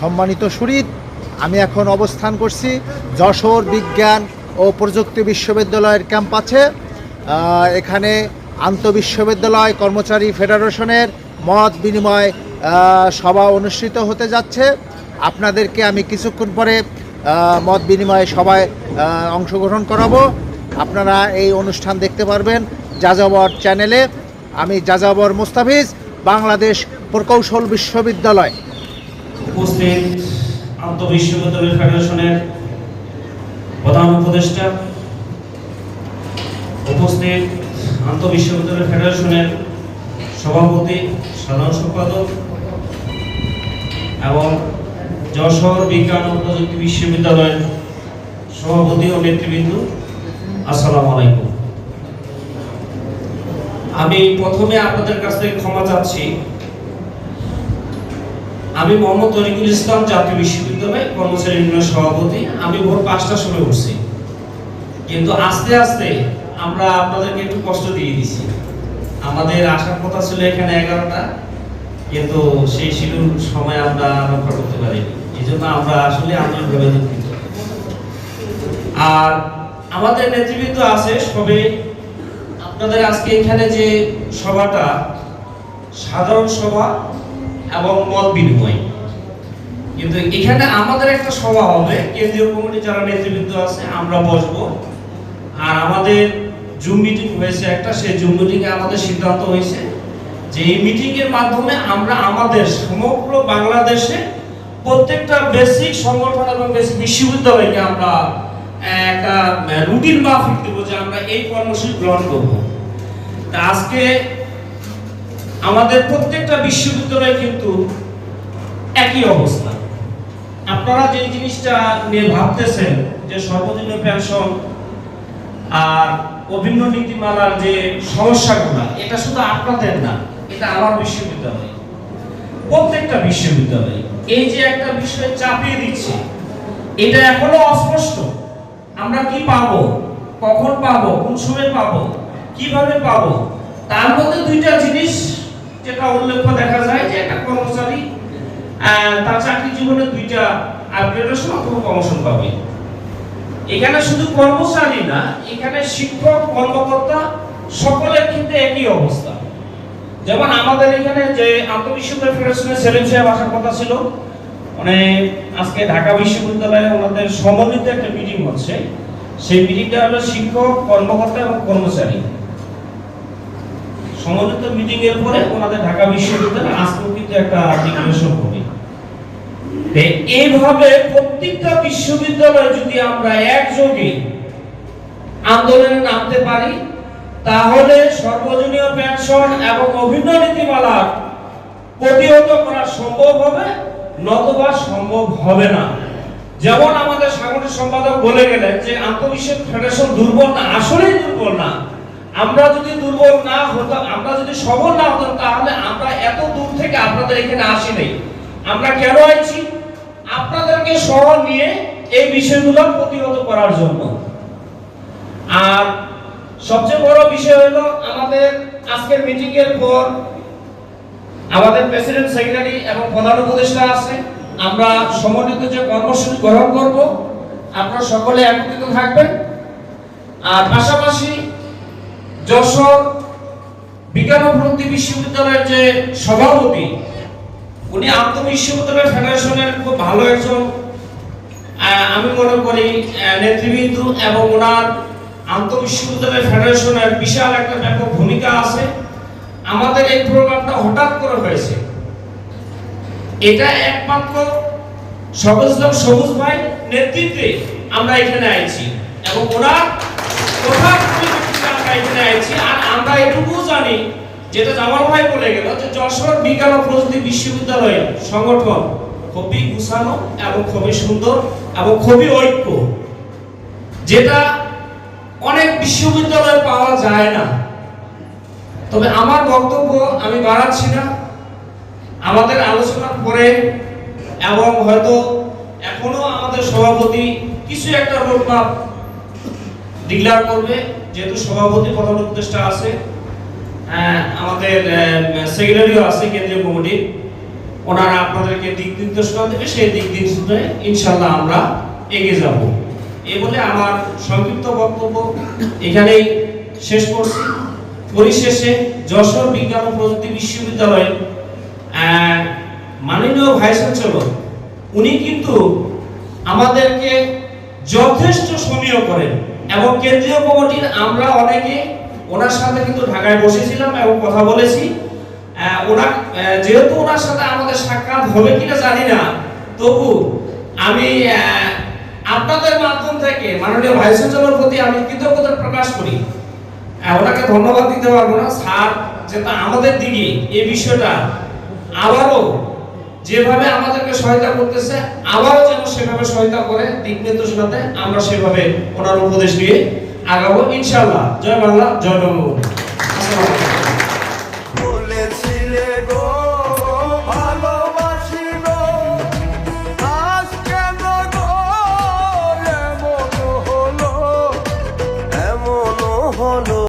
সম্মানিত সুরিত আমি এখন অবস্থান করছি যশোর বিজ্ঞান ও প্রযুক্তি বিশ্ববিদ্যালয়ের ক্যাম্পাসে এখানে আন্তঃবিশ্ববিদ্যালয় কর্মচারী ফেডারেশনের মত বিনিময় সভা অনুষ্ঠিত হতে যাচ্ছে। আপনাদেরকে আমি কিছুক্ষণ পরে মত বিনিময় সভায় অংশগ্রহণ করাবো। আপনারা এই অনুষ্ঠান দেখতে পারবেন যাযাবর চ্যানেলে। আমি যাযাবর মুস্তাফিজ, বাংলাদেশ প্রকৌশল বিশ্ববিদ্যালয়। উপস্থিত আন্তঃবিশ্ববিদ্যালয় ফেডারেশনের প্রধান উপদেষ্টা, উপস্থিত আন্তঃবিশ্ববিদ্যালয় ফেডারেশনের সভাপতি, সাধারণ সম্পাদক এবং যশোর বিজ্ঞান ও প্রযুক্তি বিশ্ববিদ্যালয়ের সভাপতি ও নেতৃবৃন্দ, আসসালামু আলাইকুম। আমি প্রথমে আপনাদের কাছ থেকে ক্ষমা চাচ্ছি। আমি মোহাম্মদ তরিকুল ইসলাম জাতীয় বিশ্ববিদ্যালয় কর্মচারী ইউনিয়নের সভাপতি। আমি ভোর পাঁচটার সময় উঠছি। কিন্তু আস্তে আস্তে আমরা আপনাদেরকে একটু কষ্ট দিয়ে দিছি। আমাদের আসার কথা ছিল এখানে এগারোটা, কিন্তু সেই শিডিউল সময় আমরা রক্ষা করতে পারিনি। এই জন্য আমরা আসলে আন্তরিকভাবে দুঃখিত। আর আমাদের নেতৃবৃন্দ আছে সবে। আপনাদের আজকে এখানে যে সভাটা, সাধারণ সভা এবং মত বিনিময়। কিন্তু এখানে আমাদের একটা সভা হবে। কেন্দ্রীয় কমিটি যারা নেতৃবৃন্দ আছে, আমরা বসবো। আর আমাদের জুম মিটিং হয়েছে একটা। সেই জুম মিটিংয়ে আমাদের সিদ্ধান্ত হয়েছে যে এই মিটিং এর মাধ্যমে আমরা আমাদের সমগ্র বাংলাদেশে প্রত্যেকটা বেসিক সংগঠন এবং বেসিক বিশ্ববিদ্যালয়কে আমরা একটা রুটিন মাফিক দেবো যে আমরা এই কর্মসূচি গ্রহণ করব। তা আজকে আমাদের প্রত্যেকটা বিশ্ববিদ্যালয়ে কিন্তু একই অবস্থা। আপনারা যে জিনিসটা নিয়ে ভাবতেছেন যে সর্বজনীয় পেনশন আর অভিন্ন নীতিমালার যে সমস্যাগুলো, এটা শুধু আপনাদের না, এটা আমার বিশ্ববিদ্যালয়। প্রত্যেকটা বিশ্ববিদ্যালয়। এই যে একটা বিষয় চাপিয়ে দিচ্ছে, এটা এখনও অস্পষ্ট। আমরা কি পাবো? কখন পাবো? কোন সময় পাবো? কীভাবে পাবো? তার মধ্যে দুইটা জিনিস যেটা উল্লেখ্য দেখা যায় যে একটা কর্মচারী তার চাকরি জীবনে দুইটা আপগ্রেডেশন অথবা প্রমোশন পাবে। এখানে শুধু কর্মচারী না, এখানে শিক্ষক, কর্মকর্তা সকলের ক্ষেত্রে একই অবস্থা। যেমন আমাদের এখানে যে আন্তঃবিশ্ববিদ্যালয় ফেডারেশনের সেলিম সাহেব আসার কথা ছিল মানে আজকে ঢাকা বিশ্ববিদ্যালয়ে ওনাদের সমন্বিত একটা মিটিং হচ্ছে। সেই মিটিংটা হলো শিক্ষক, কর্মকর্তা এবং কর্মচারী। সমন্বিত মিটিং এর পরে ওনাদের ঢাকা বিশ্ববিদ্যালয় আজকেও কিন্তু একটা ডিক্লারেশন হবে। এইভাবে প্রত্যেকটা বিশ্ববিদ্যালয় যদি আমরা একযোগে আন্দোলনে নামতে পারি, তাহলে সর্বজনীয় পেনশন এবং অভিন্ন নীতিমালা প্রতিহত করা সম্ভব হবে, নতবা সম্ভব হবে না। যেমন আমাদের সাংগঠনিক সম্পাদক বলে গেলেন যে আন্তঃবিশ্ব ফেডারেশন দুর্বল না, আসলেই দুর্বল না। আমরা যদি দুর্বল না হতাম আমরা যদি সবল না হতাম, তাহলে আমরা এত দূর থেকে আপনাদের এখানে আসি নাই। আমরা কেন আইছি? আপনাদেরকে সহ নিয়ে এই বিষয়গুলো প্রতিহত করার জন্য। আর সবচেয়ে বড় বিষয় হলো আমাদের আজকের মিটিং এর পর আমাদের প্রেসিডেন্ট, সেক্রেটারি এবং প্রধান উপদেষ্টা আছে। আমরা সমন্বিত যে কর্মসূচি গ্রহণ করব, আপনারা সকলে একত্রিত থাকবেন। আর পাশাপাশি যশোর বিজ্ঞান ও প্রযুক্তি বিশ্ববিদ্যালয়ের যে সভাপতি, উনি আন্তঃবিশ্ববিদ্যালয় ফেডারেশনের খুব ভালো একজন আমি মনে করি নেতৃবৃন্দ এবং ওনার আন্তঃবিশ্ববিদ্যালয় ফেডারেশনের বিশাল একটা ব্যাপক ভূমিকা আছে। আমাদের এই প্রোগ্রামটা হঠাৎ করে হয়েছে। এটা একমাত্র সবুজ সবুজ ভাই নেতৃত্বে আমরা এখানে আইছি এবং ওনার কথা পরিপ্রেক্ষিতে আমরা এখানে আইছি আর আমরা এটুকু জানি, যেটা জামাল ভাই বলে গেল, যে যশোর বিজ্ঞান ও প্রযুক্তি বিশ্ববিদ্যালয়ের সংগঠন খুবই গুছানো এবং খুবই সুন্দর এবং খুবই ঐক্য, যেটা অনেক বিশ্ববিদ্যালয়ে পাওয়া যায় না। তবে আমার বক্তব্য, আমি বাড়াচ্ছি না। আমাদের আলোচনার পরে, এবং হয়তো এখনও আমাদের সভাপতি কিছু একটা রোডম্যাপ ডিক্লেয়ার করবে। যেহেতু সভাপতি প্রধান উপদেষ্টা আছে আমাদের সেক্রেটারিও আছে কেন্দ্রীয় কমিটির ওনারা আপনাদেরকে দিক নির্দেশনা দেবে সেই দিক নির্দেশনায় ইনশাল্লাহ আমরা এগিয়ে যাব। এ বলে আমার সংক্ষিপ্ত বক্তব্য। এখানেই শেষ করছি। পরিশেষে যশোর বিজ্ঞান ও প্রযুক্তি বিশ্ববিদ্যালয়ের মাননীয় ভাইস চ্যান্সেলর উনি কিন্তু আমাদেরকে যথেষ্ট সমীহ করেন। এবং কেন্দ্রীয় কমিটির আমরা অনেকে ওনার সাথে কিন্তু ঢাকায় বসেছিলাম এবং কথা বলেছি। ওনার যেহেতু ওনার সাথে আমাদের সাক্ষাৎ হবে কিনা জানি না। তবু আমি আপনাদের মাধ্যম থেকে মাননীয় ভাইস চ্যান্সেলর প্রতি আমি কৃতজ্ঞতা প্রকাশ করি। ওনাকে ধন্যবাদ দিতে পারব না। স্যার যেটা আমাদের দিকে এই বিষয়টা আবারও যেভাবে আমাদেরকে সহায়তা করতেছে, আবারও যেন সেভাবে সহায়তা করে, দিক নির্দেশনাতে আমরা সেভাবে ওনার উপদেশ নিয়ে আগাবো। ইনশাআল্লাহ। জয় বাংলা, জয় বঙ্গবন্ধু।